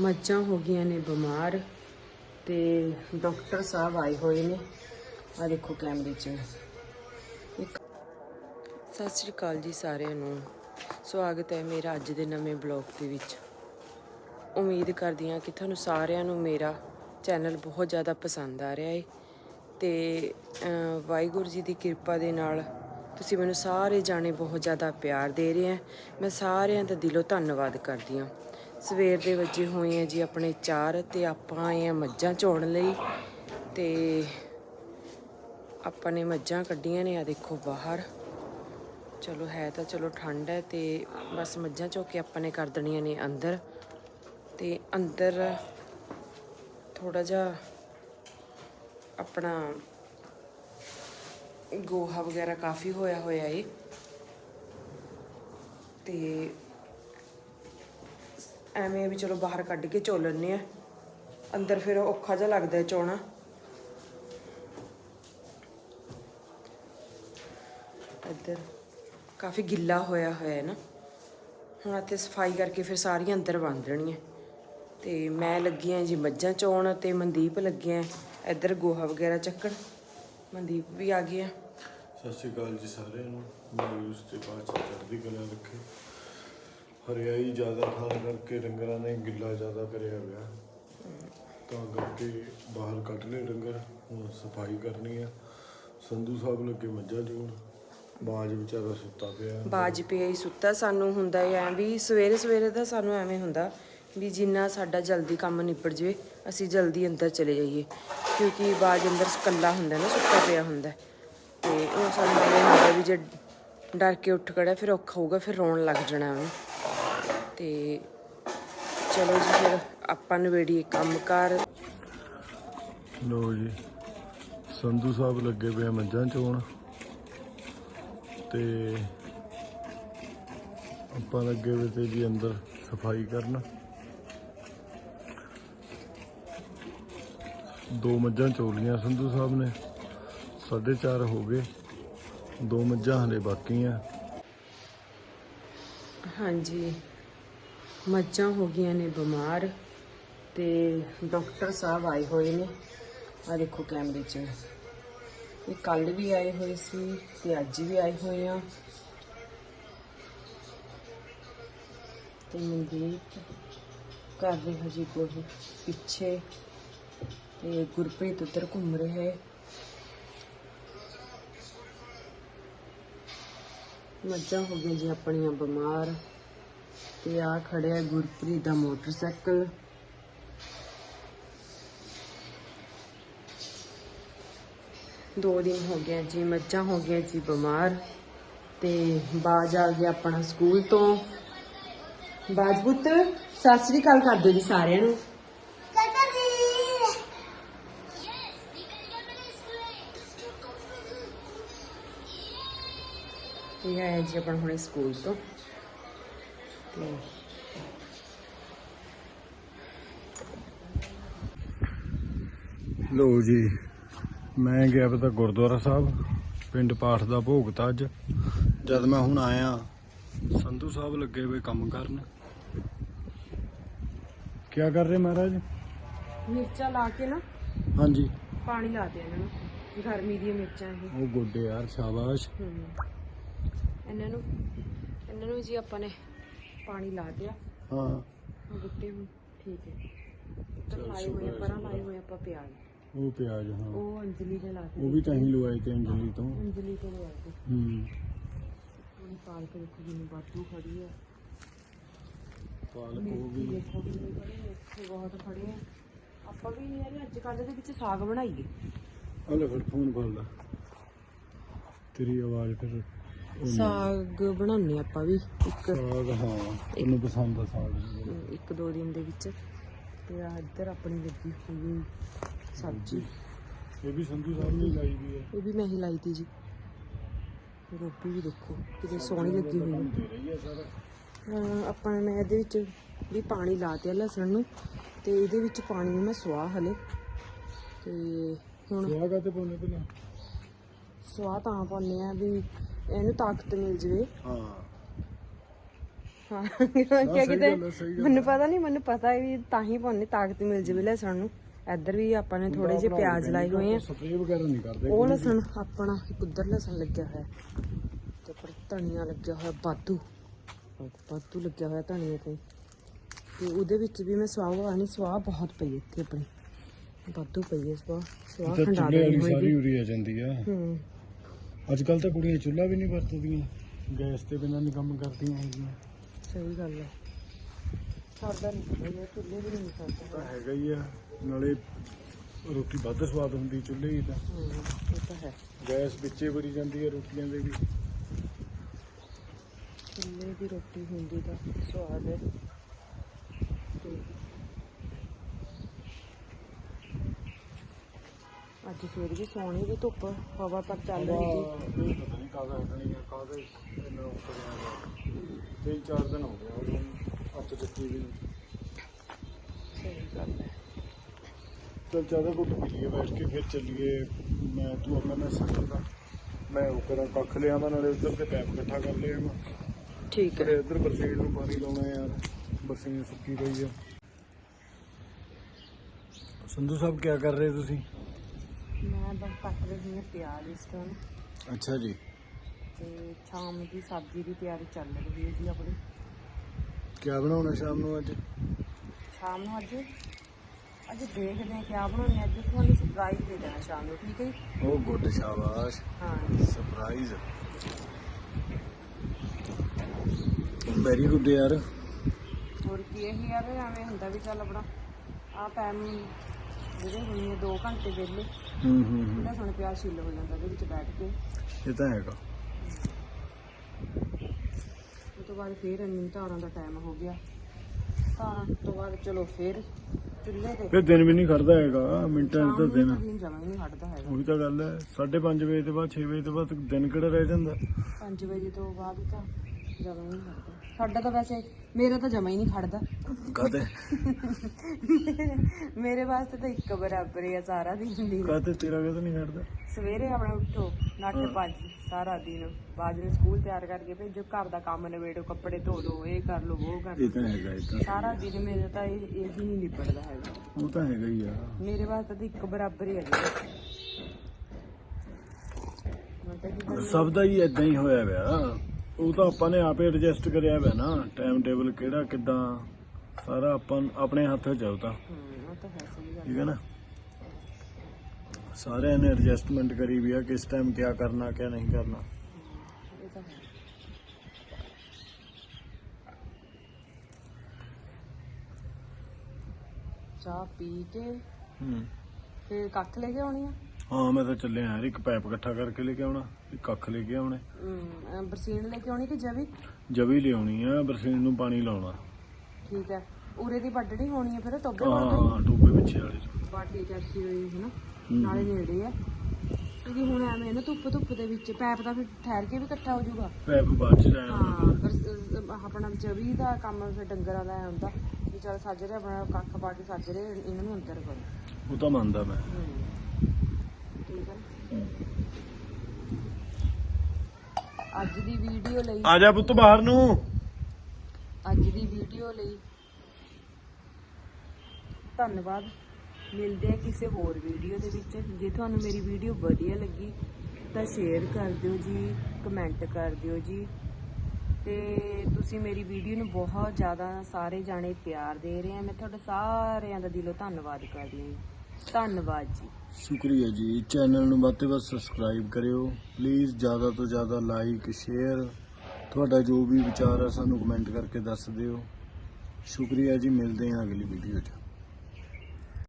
ਮੱਝਾਂ ਹੋ ਗਈਆਂ ਨੇ ਬਿਮਾਰ ਤੇ ਡਾਕਟਰ ਸਾਹਿਬ ਆਏ ਹੋਏ ਨੇ। ਆ ਦੇਖੋ ਕੈਮਰੇ 'ਚ। ਸਤਿ ਸ਼੍ਰੀ ਅਕਾਲ ਜੀ ਸਾਰਿਆਂ ਨੂੰ। ਸਵਾਗਤ ਹੈ ਮੇਰਾ ਅੱਜ ਦੇ ਨਵੇਂ ਬਲੌਗ ਦੇ ਵਿੱਚ। ਉਮੀਦ ਕਰਦੀ ਹਾਂ ਕਿ ਤੁਹਾਨੂੰ ਸਾਰਿਆਂ ਨੂੰ ਮੇਰਾ ਚੈਨਲ ਬਹੁਤ ਜ਼ਿਆਦਾ ਪਸੰਦ ਆ ਰਿਹਾ ਹੈ ਤੇ ਵਾਹਿਗੁਰੂ ਜੀ ਦੀ ਕਿਰਪਾ ਦੇ ਨਾਲ ਤੁਸੀਂ ਮੈਨੂੰ ਸਾਰੇ ਜਾਣੇ ਬਹੁਤ ਜ਼ਿਆਦਾ ਪਿਆਰ ਦੇ ਰਹੇ ਆ। ਮੈਂ ਸਾਰਿਆਂ ਦਾ ਦਿਲੋਂ ਧੰਨਵਾਦ ਕਰਦੀ ਹਾਂ। ਸਵੇਰ ਦੇ ਵੱਜੇ ਹੋਏ ਆ ਜੀ ਆਪਣੇ ਚਾਰ ਤੇ ਆਪਾਂ ਆਏ ਆ ਮੱਝਾਂ ਚੋਣ ਲਈ ਤੇ ਆਪਾਂ ਨੇ ਮੱਝਾਂ ਕੱਢੀਆਂ ਨੇ ਆ ਦੇਖੋ ਬਾਹਰ। ਚਲੋ ਹੈ ਤਾਂ ਚਲੋ ਠੰਡ ਹੈ ਤੇ ਬਸ ਮੱਝਾਂ ਚੋ ਕੇ ਆਪਾਂ ਨੇ ਕਰ ਦੇਣੀਆਂ ਨੇ ਅੰਦਰ ਤੇ ਅੰਦਰ ਥੋੜਾ ਜਿਹਾ ਆਪਣਾ ਗੋਹਾ ਵਗੈਰਾ ਕਾਫੀ ਹੋਇਆ ਹੋਇਆ ਏ ਤੇ ਐਵੇਂ ਵੀ ਚਲੋ ਬਾਹਰ ਕੱਢ ਕੇ ਚੋ ਲੈਂਦੇ ਆ। ਅੰਦਰ ਫਿਰ ਔਖਾ ਜਿਹਾ ਲੱਗਦਾ ਹੈ ਚੋਣਾ। ਇੱਧਰ ਕਾਫੀ ਗਿੱਲਾ ਹੋਇਆ ਹੋਇਆ ਹੈ ਨਾ। ਹੁਣ ਇੱਥੇ ਸਫ਼ਾਈ ਕਰਕੇ ਫਿਰ ਸਾਰੀਆਂ ਅੰਦਰ ਬੰਨ ਦੇਣੀਆਂ। ਤੇ ਮੈਂ ਲੱਗੀ ਆਂ ਜੀ ਮੱਝਾਂ ਚੋਣ ਤੇ ਮਨਦੀਪ ਲੱਗਿਆ ਇੱਧਰ ਗੋਹਾ ਵਗੈਰਾ ਚੱਕਣ। ਮਨਦੀਪ ਵੀ ਆ ਗਿਆ ਸਤਿ ਸ਼੍ਰੀ ਅਕਾਲ ਜੀ ਸਾਰਿਆਂ ਨੂੰ। ਵਾਹਿਗੁਰੂ ਤੇ ਪਾਤਸ਼ਾਹ ਚੜ੍ਹਦੀ ਕਲਾ ਰੱਖੇ। ਹਰਿਆਈ ਜ਼ਿਆਦਾ ਖਾਣ ਕਰਕੇ ਡੰਗਰਾਂ ਨੇ ਗਿੱਲਾ ਜ਼ਿਆਦਾ ਕਰਿਆ ਹੋਇਆ। ਤਾਂ ਕਰਕੇ ਬਾਹਰ ਕੱਢ ਲਏ ਡੰਗਰ, ਹੁਣ ਸਫ਼ਾਈ ਕਰਨੀ ਆ। ਸੰਧੂ ਸਾਹਿਬ ਲੱਗੇ ਮੱਝਾਂ ਚੋਣ ਬਾਜ ਵਿਚਾਰਾ ਸੁੱਤਾ ਪਿਆ। ਬਾਜ ਪਿਆ ਹੀ ਸੁੱਤਾ। ਸਾਨੂੰ ਹੁੰਦਾ ਐ ਵੀ ਸਵੇਰੇ ਸਵੇਰੇ ਦਾ ਸਾਨੂੰ ਐਵੇਂ ਹੁੰਦਾ ਵੀ ਜਿੰਨਾ ਸਾਡਾ ਜਲਦੀ ਕੰਮ ਨਿਬੜ ਜਵੇ, ਅਸੀਂ ਜਲਦੀ ਅੰਦਰ ਚਲੇ ਜਾਈਏ। ਕਿਉਂਕਿ ਬਾਜ ਅੰਦਰ ਇਕੱਲਾ ਹੁੰਦਾ ਨਾ, ਸੁੱਤਾ ਪਿਆ ਹੁੰਦਾ। ਤੇ ਉਹ ਸਾਨੂੰ ਐਵੇਂ ਹੁੰਦਾ ਵੀ ਜੇ ਡਰ ਕੇ ਉੱਠ ਖੜਾ ਫਿਰ ਔਖਾ ਹੋਊਗਾ, ਫਿਰ ਰੋਣ ਲੱਗ ਜਾਣਾ ਉਹਨੇ। ਤੇ ਚਲੋ ਜੀ ਫਿਰ ਆਪਾਂ ਨਵੇੜੀਏ ਕੰਮ ਕਾਰ ਲੋ ਜੀ ਸੰਧੂ ਸਾਹਿਬ ਲੱਗੇ ਪਏ ਮੱਝਾਂ ਚੋਣ ਤੇ ਆਪਾਂ ਲੱਗੇ ਹੋਏ ਤੇ ਜੀ ਅੰਦਰ ਸਫ਼ਾਈ ਕਰਨ। ਦੋ ਮੱਝਾਂ ਚੋਲੀਆਂ ਸੰਧੂ ਸਾਹਿਬ ਨੇ 4.5 ਹੋ ਗਏ। ਦੋ ਮੱਝਾਂ ਹਲੇ ਬਾਕੀ ਆ। ਹਾਂਜੀ। ਮੱਝਾਂ ਹੋ ਗਈਆਂ ਨੇ ਬਿਮਾਰ ਤੇ ਡਾਕਟਰ ਸਾਹਿਬ ਆਏ ਹੋਏ ਨੇ। ਆ ਦੇਖੋ ਕੈਮਰੇ 'ਚ। ਇਹ ਕੱਲ ਵੀ ਆਏ ਹੋਏ ਸੀ ਤੇ ਅੱਜ ਵੀ ਆਏ ਹੋਏ ਆ। ਤੇ ਮਨਦੀਪ ਕਰ ਰਿਹਾ ਜੀ ਕੋਈ ਪਿੱਛੇ ਤੇ ਗੁਰਪ੍ਰੀਤ ਉੱਧਰ ਘੁੰਮ ਰਿਹਾ ਹੈ। ਮੱਝਾਂ ਹੋ ਗਈਆਂ ਜੀ ਆਪਣੀਆਂ ਬਿਮਾਰ। ਤੇ ਆ ਖੜਿਆ ਗੁਰਪ੍ਰੀਤ ਦਾ ਮੋਟਰਸਾਈਕਲ। ਦੋ ਦਿਨ ਹੋ ਗਿਆ ਜੀ, ਮੱਝਾਂ ਹੋ ਗਈਆਂ ਜੀ ਬਿਮਾਰ ਤੇ ਬਾਜ ਆ ਗਿਆ ਆਪਣਾ ਸਕੂਲ ਤੋਂ। ਬਾਜ ਪੁੱਤ, ਸਤਿ ਸ੍ਰੀ ਅਕਾਲ ਕਰ ਦਿਓ ਜੀ ਸਾਰਿਆਂ ਨੂੰ। ਇਹ ਆਇਆ ਜੀ ਆਪਣਾ ਹੁਣੇ ਸਕੂਲ ਤੋਂ। ਤੇ ਲੋ ਜੀ ਮੈਂ ਗਿਆ ਪਤਾ ਗੁਰਦੁਆਰਾ ਸਾਹਿਬ ਪਿੰਡ ਪਾਠ ਦਾ ਭੋਗ ਤਾ ਅੱਜ। ਜਦ ਮੈਂ ਹੁਣ ਆਇਆ ਸੰਧੂ ਸਾਹਿਬ ਲੱਗੇ ਹੋਏ ਕੰਮ ਕਰਨ। ਕੀ ਕਰ ਰਹੇ ਮਹਾਰਾਜ? ਮਿਰਚਾਂ ਲਾ ਕੇ ਨਾ ਹਾਂਜੀ। ਪਾਣੀ ਲਾ ਦੇ ਇਹਨਾਂ ਨੂੰ। ਗਰਮੀ ਦੀਆਂ ਮਿਰਚਾਂ ਇਹ। ਉਹ ਗੁੱਡੇ ਯਾਰ ਸ਼ਾਬਾਸ਼। ਇਹਨਾਂ ਨੂੰ ਇਹਨਾਂ ਨੂੰ ਜੀ ਆਪਾਂ ਨੇ ਪਾਣੀ ਲਾ ਦਿਆ। ਹਾਂ। ਗੁੱਟੇ ਹੁਣ ਠੀਕ ਹੈ। ਤਾਂ ਲਾਏ ਹੋਏ ਆ, ਪਰਾਂ ਲਾਏ ਹੋਏ ਆ ਆਪਾਂ ਪਿਆਜ਼। ਉਹ ਪਿਆਜ਼ ਹਾਂ। ਉਹ ਅੰਜਲੀ ਨੇ ਲਾ ਉਹ ਕੇ ਵੀ ਤਾਂ ਹੀ ਲਵਾਏ ਤੇ ਅੰਜਲੀ ਤੋਂ। ਅੰਜਲੀ ਤੋਂ ਲਿਆ ਕੇ ਹੂੰ। ਹੁਣ ਪਾਲਕ ਦੇਖੋ ਜਿੰਨੀ ਬਾਟੂ ਖੜੀ ਹੈ ਪਾਲਕ ਉਹ ਵੀ। ਦੇਖੋ ਕਿੰਨੇ ਖੜੇ ਇੱਥੇ ਬਹੁਤ ਖੜੇ ਆ। ਆਪਾਂ ਵੀ ਯਾਰ ਅੱਜ ਕੱਲ੍ਹ ਦੇ ਵਿੱਚ ਸਾਗ ਬਣਾਈਏ। ਹਲੇ ਫਿਰ ਫੋਨ ਫੜ ਲਾ। ਤੇਰੀ ਆਵਾਜ਼ ਫਿਰ ਸਾਗ ਬਣਾਉਣੇ ਆਪਾਂ ਵੀ ਇੱਕ ਸਾਗ ਹਾਂ ਤੈਨੂੰ ਪਸੰਦ ਆ ਸਾਗ। ਇੱਕ ਦੋ ਦਿਨ ਦੇ ਵਿੱਚ। ਤੇ ਆ ਇੱਧਰ ਆਪਣੀ ਲੱਗੀ ਹੋਈ ਸਬਜ਼ੀ। ਇਹ ਵੀ ਸੰਧੂ ਸਾਹਿਬ ਨੇ ਲਾਈ ਵੀ ਹੈ ਇਹ ਵੀ ਮੈਂ ਹੀ ਲਾਈ ਤੀ ਜੀ। ਗੋਭੀ ਵੀ ਦੇਖੋ ਕਿਤੇ ਸੋਹਣੀ ਲੱਗੀ ਹੋਈ। ਹੈ ਆਪਾਂ ਨੇ ਮੈਂ ਇਹਦੇ ਵਿੱਚ ਵੀ ਪਾਣੀ ਲਾ ਦਿਆ ਲਸਣ ਨੂੰ। ਤੇ ਇਹਦੇ ਵਿੱਚ ਪਾਣੀ ਨੂੰ ਮੈਂ ਸਵਾਹ ਹਲੇ। ਤੇ ਹੁਣ ਸੁਆਹ ਕਾਤੇ ਪਾਉਣੇ ਪਹਿਲਾਂ? ਸਵਾਹ ਤਾਂ ਪਾਉਂਦੇ ਆ ਵੀ ਇਹਨੂੰ ਤਾਕਤ ਮਿਲ ਜਵੇ। ਹਾਂ। ਹਾਂ ਕਿ ਸਹੀ ਕਿਤੇ ਗੱਲ ਆ, ਸਹੀ ਗੱਲ ਮੈਨੂੰ ਪਤਾ ਨਹੀਂ ਮੈਨੂੰ ਪਤਾ ਹੈ ਵੀ ਤਾਂ ਹੀ ਪਾਉਣੇ ਤਾਕਤ ਮਿਲ ਜਾਵੇ ਲਸਣ ਨੂੰ ਇੱਧਰ ਵੀ ਆਪਾਂ ਨੇ ਥੋੜੇ ਜਿਹੇ ਪਿਆਜ਼ ਲਾਏ ਹੋਏ ਆ। ਸਪਰੇਅ ਵਗੈਰਾ ਨਹੀਂ ਕਰਦੇ ਉਹ ਲਸਣ ਆਪਣਾ ਇੱਕ ਉਧਰ ਲਸਣ ਲੱਗਿਆ ਹੋਇਆ। ਤੇ ਪਰ ਧਨੀਆ ਲੱਗਿਆ ਹੋਇਆ ਬਾਦੂ ਬਾਦੂ ਲੱਗਿਆ ਹੋਇਆ ਧਨੀਆ ਤੇ। ਤੇ ਉਹਦੇ ਵਿੱਚ ਵੀ ਮੈਂ ਸਵਾਹ ਆਣੀ ਸਵਾਹ ਬਹੁਤ ਪਈ ਇੱਥੇ ਆਪਣੀ। ਬਾਦੂ ਪਈ ਹੈ ਸਵਾਹ। ਸਵਾਹ ਖੰਡਾ ਦੇਣੀ ਵਾਲੀ ਸਾਰੀ ਉਰੀ ਆ ਜਾਂਦੀ ਆ। ਹੂੰ। ਅੱਜ ਕੱਲ ਤਾਂ ਕੁੜੀਆਂ ਚੁੱਲ੍ਹਾ ਵੀ ਨਹੀਂ ਵਰਤਦੀਆਂ ਗੈਸ ਤੇ ਬਿਨਾਂ ਨਹੀਂ ਕੰਮ ਕਰਦੀਆਂ ਹੈਗੀਆਂ। ਸਹੀ ਗੱਲ ਹੈ। ਸਰਦਾ ਨਹੀਂ ਪਤਾ ਇਹ ਚੁੱਲ੍ਹੇ ਵੀ ਨਹੀਂ ਸਰਦਾ ਤਾਂ ਹੈਗਾ ਹੀ ਆ ਨਾਲੇ ਰੋਟੀ ਵੱਧ ਸਵਾਦ ਹੁੰਦੀ ਚੁੱਲ੍ਹੇ ਦੀ ਤਾਂ। ਹੂੰ ਇਹ ਤਾਂ ਹੈ। ਗੈਸ ਵਿੱਚੇ ਬਰੀ ਜਾਂਦੀ ਹੈ ਰੋਟੀਆਂ ਦੇ ਵੀ। ਚੁੱਲ੍ਹੇ ਦੀ ਰੋਟੀ ਹੁੰਦੀ ਤਾਂ ਸਵਾਦ ਹੈ। ਤੇ ਅੱਜ ਫੇਰ ਵੀ ਸੋਹਣੀ ਵੀ ਧੁੱਪ ਹਵਾ ਪਰ ਚੱਲ ਰਹੀ ਸੀ ਪਤਾ ਨਹੀਂ ਕਾਹਦਾ ਉੱਪਰ ਆਇਆ ਤਿੰਨ ਚਾਰ ਦਿਨ ਹੋ ਗਏ ਉਹਨੂੰ ਅੱਤ ਚੱਕੀ ਵੀ ਸਹੀ ਗੱਲ ਹੈ। ਚਲ ਚਾਹਦਾ ਘੁੱਟ ਪੀ ਲਈਏ ਬੈਠ ਕੇ ਫਿਰ ਚੱਲੀਏ। ਮੈਂ ਤੂੰ ਆਪਣਾ ਮੈਂ ਸਕਦਾ ਮੈਂ ਉਹ ਕਰਾਂ ਕੱਖ ਲਿਆਵਾਂ ਨਾਲੇ ਉੱਧਰ ਤੇ ਪੈਪ ਇਕੱਠਾ ਕਰ ਲਿਆ ਮੈਂ। ਠੀਕ ਫਿਰ ਇੱਧਰ ਬਰਸੀਨ ਨੂੰ ਪਾਣੀ ਲਾਉਣਾ ਯਾਰ ਬਰਸੀਨ ਸੁੱਕੀ ਪਈ ਆ। ਸੰਧੂ ਸਾਹਿਬ ਕੀ ਕਰ ਰਹੇ ਤੁਸੀਂ? ਮੈਂ ਬਸ ਕੱਟ ਰਹੀ ਹਾਂ ਪਿਆਜ਼ ਇਸ ਟਾਈਮ ਅੱਛਾ ਜੀ। ਤੇ ਸ਼ਾਮ ਦੀ ਸਬਜ਼ੀ ਦੀ ਤਿਆਰੀ ਚੱਲ ਰਹੀ ਹੈ ਜੀ ਆਪਣੀ। ਕੀ ਬਣਾਉਣਾ ਸ਼ਾਮ ਨੂੰ ਅੱਜ? ਸ਼ਾਮ ਨੂੰ ਅੱਜ ਅੱਜ ਦੇਖਦੇ ਹਾਂ ਕਿਆ ਬਣਾਉਣੇ ਅੱਜ ਤੁਹਾਨੂੰ ਸਰਪ੍ਰਾਈਜ਼ ਦੇ ਦੇਣਾ ਸ਼ਾਮ ਨੂੰ ਠੀਕ ਹੈ ਜੀ? ਉਹ ਗੁੱਡ ਸ਼ਾਬਾਸ਼। ਹਾਂ। ਸਰਪ੍ਰਾਈਜ਼ ਵੈਰੀ ਗੁੱਡ ਯਾਰ। ਹੋਰ ਕੀ ਇਹ ਯਾਰ ਐਵੇਂ ਹੁੰਦਾ ਵੀ ਚੱਲ ਆਪਣਾ ਆ ਟਾਈਮ ਜਿਹੜੇ ਹੁੰਦੇ ਆ 2 ਘੰਟੇ ਵਿਹਲੇ। ਹੂੰ ਹੂੰ ਹੂੰ। ਉਹਦਾ ਸੁਣ ਪਿਆਰ ਛਿੱਲ ਹੋ ਜਾਂਦਾ ਉਹਦੇ ਵਿੱਚ ਬੈਠ ਕੇ। ਇਹ ਤਾਂ ਹੈਗਾ। ਉਸ ਤੋਂ ਬਾਅਦ ਫੇਰ ਇੰਨੀ ਧਾਰਾਂ ਦਾ ਟਾਈਮ ਹੋ ਗਿਆ। ਧਾਰਾਂ ਤੋਂ ਬਾਅਦ ਚਲੋ ਫੇਰ ਚੁੱਲ੍ਹੇ ਤੇ। ਫਿਰ ਦਿਨ ਵੀ ਨਹੀਂ ਖੜਦਾ ਹੈਗਾ ਮਿੰਟਾਂ 'ਚ ਤਾਂ ਦਿਨ। ਦਿਨ ਜਮਾ ਹੀ ਨਹੀਂ ਹਟਦਾ ਹੈਗਾ। ਉਹੀ ਤਾਂ ਗੱਲ ਹੈ 5:30 ਵਜੇ ਤੋਂ ਬਾਅਦ 6 ਵਜੇ ਤੋਂ ਬਾਅਦ ਦਿਨ ਕਿਹੜਾ ਰਹਿ ਜਾਂਦਾ? 5 ਵਜੇ ਤੋਂ ਬਾਅਦ ਤਾਂ ਜਮਾ ਹੀ ਨਹੀਂ ਹਟਦਾ ਸਾਡਾ ਤਾਂ ਵੈਸੇ ਮੇਰਾ ਤਾਂ ਜਮਾ ਹੀ ਨਹੀਂ ਖੜਦਾ। ਕਾਤੇ ਮੇਰੇ ਵਾਸਤੇ ਤਾਂ ਇੱਕ ਬਰਾਬਰ ਹੀ ਆ ਸਾਰਾ ਦਿਨ ਦੀ ਕਾਤੇ ਤੇਰਾ ਕਦੇ ਨਹੀਂ ਖੜਦਾ? ਸਵੇਰੇ ਆਪਣਾ ਉੱਠੋ ਨੱਠ ਭੱਜ ਸਾਰਾ ਦਿਨ। ਬਾਅਦ ਨੂੰ ਸਕੂਲ ਤਿਆਰ ਕਰਕੇ ਭੇਜੋ ਘਰ ਦਾ ਕੰਮ ਨਿਬੇੜੋ ਕੱਪੜੇ ਧੋ ਲਓ ਇਹ ਕਰ ਲਓ ਉਹ ਕਰ ਇਹ ਤਾਂ ਹੈਗਾ ਇਹ ਤਾਂ ਸਾਰਾ ਦਿਨ ਮੇਰਾ ਤਾਂ ਇਹ ਇਹ ਹੀ ਨਹੀਂ ਨਿਬੜਦਾ ਹੈਗਾ। ਉਹ ਤਾਂ ਹੈਗਾ ਹੀ ਆ। ਮੇਰੇ ਵਾਸਤੇ ਤਾਂ ਇੱਕ ਬਰਾਬਰ ਹੀ ਕਰਾਂ? ਸਭ ਦਾ ਹੀ ਇਦਾਂ ਹੀ ਹੋਇਆ ਵਿਆ ਉਹ ਤਾਂ ਆਪਾਂ ਨੇ ਆਪੇ ਐਡਜਸਟ ਕਰਿਆ ਵਿਆ ਨਾ ਟਾਈਮ ਟੇਬਲ ਕਿਹੜਾ ਕਿਦਾਂ ਸਾਰਾ ਆਪਾਂ ਆਪਣੇ ਹੱਥ 'ਚ ਆ ਉਹ ਤਾਂ। ਹੂੰ ਉਹ ਤਾਂ ਹੈ ਸਹੀ ਗੱਲ। ਠੀਕ ਹੈ ਨਾ? ਸਾਰਿਆਂ ਨੇ ਐਡਜਸਟਮੈਂਟ ਕਰੀ ਵੀ ਆ ਕਿਸ ਟਾਈਮ ਕੀ ਕਰਨਾ ਕੀ ਨਹੀਂ ਕਰਨਾ। ਇਹ ਤਾਂ ਹੈ। ਚਾਹ ਪੀ ਕੇ ਹੂੰ। ਫਿਰ ਕੱਖ ਲੈ ਕੇ ਆਉਣੀ ਆ? ਹਾਂ ਮੈਂ ਤਾਂ ਚੱਲਿਆ ਯਾਰ ਇੱਕ ਪਾਈਪ ਇਕੱਠਾ ਕਰਕੇ ਲੈ ਕੇ ਆਉਣਾ ਇੱਕ ਕੱਖ ਲੈ ਕੇ ਆਉਣੇ। ਅਮ, ਬਰਸੀਨ ਲੈ ਕੇ ਆਉਣੀ ਕਿ ਜਵੀ? ਜਵੀ ਲਿਆਉਣੀ ਆ ਬਰਸੀਨ ਨੂੰ ਪਾਣੀ ਲਾਉਣਾ। ਠੀਕ ਹੈ। ਉਰੇ ਦੀ ਵੱਢਣੀ ਹੋਣੀ ਹੈ ਫਿਰ ਟੋਬੇ ਹਾਂ ਵੱਢ ਹਾਂ ਟੋਬੇ ਪਿੱਛੇ ਵਾਲੇ। ਚ ਬਾ ਠੀਕ ਹੈ ਅੱਛੀ ਹੋਈ ਹੈ ਨਾ। ਹੂੰ। ਨਾਲੇ ਨੇੜੇ ਆ। ਕਿਉਂਕਿ ਹੁਣ ਐਵੇਂ ਨਾ ਧੁੱਪ ਧੁੱਪ ਦੇ ਵਿੱਚ ਪੈਪ ਤਾਂ ਫਿਰ ਠਹਿਰ ਕੇ ਵੀ ਇਕੱਠਾ ਹੋ ਜਾਊਗਾ। ਪਾਈਪ ਬਾਅਦ ਚ ਜਾਣਾ ਹਾਂ ਬਰਸ- ਅਹ ਆਪਣਾ ਜਵੀ ਦਾ ਕੰਮ ਫਿਰ ਡੰਗਰਾਂ ਦਾ ਐਂ ਹੁੰਦਾ। ਵੀ ਚਲ ਸਾਜਰੇ ਆਪਣਾ ਕੱਖ ਪਾ ਕੇ ਸਾਜਰੇ ਇਹਨਾਂ ਨੂੰ ਅੰਦਰ ਕਰੋ। ਉਹ ਤਾਂ ਮੰਨਦਾ ਮੈਂ। ਹੈ। ਅੱਜ ਦੀ ਵੀਡੀਓ ਲਈ ਆ ਜਾ ਪੁੱਤ ਬਾਹਰ ਨੂੰ। ਅੱਜ ਦੀ ਵੀਡੀਓ ਲਈ ਧੰਨਵਾਦ। ਮਿਲਦੇ ਆ ਕਿਸੇ ਹੋਰ ਵੀਡੀਓ ਦੇ ਵਿੱਚ। ਜੇ ਤੁਹਾਨੂੰ ਮੇਰੀ ਵੀਡੀਓ ਵਧੀਆ ਲੱਗੀ ਤਾਂ ਸ਼ੇਅਰ ਕਰ ਦਿਓ ਜੀ ਕਮੈਂਟ ਕਰ ਦਿਓ ਜੀ। ਤੇ ਤੁਸੀਂ ਮੇਰੀ ਵੀਡੀਓ ਨੂੰ ਬਹੁਤ ਜ਼ਿਆਦਾ ਸਾਰੇ ਜਾਣੇ ਪਿਆਰ ਦੇ ਰਹੇ ਆ। ਮੈਂ ਤੁਹਾਡਾ ਸਾਰਿਆਂ ਦਾ ਦਿਲੋਂ ਧੰਨਵਾਦ ਕਰਦੀ ਹਾਂ ਧੰਨਵਾਦ ਜੀ। ਸ਼ੁਕਰੀਆ ਜੀ। ਚੈਨਲ ਨੂੰ ਵੱਧ ਤੋਂ ਵੱਧ ਸਬਸਕ੍ਰਾਈਬ ਕਰਿਓ। ਪਲੀਜ਼ ਜ਼ਿਆਦਾ ਤੋਂ ਜ਼ਿਆਦਾ ਲਾਈਕ ਸ਼ੇਅਰ ਤੁਹਾਡਾ ਜੋ ਵੀ ਵਿਚਾਰ ਆ, ਸਾਨੂੰ ਕਮੈਂਟ ਕਰਕੇ ਦੱਸ ਦਿਓ। ਸ਼ੁਕਰੀਆ ਜੀ। ਮਿਲਦੇ ਹਾਂ ਅਗਲੀ ਵੀਡੀਓ 'ਚ।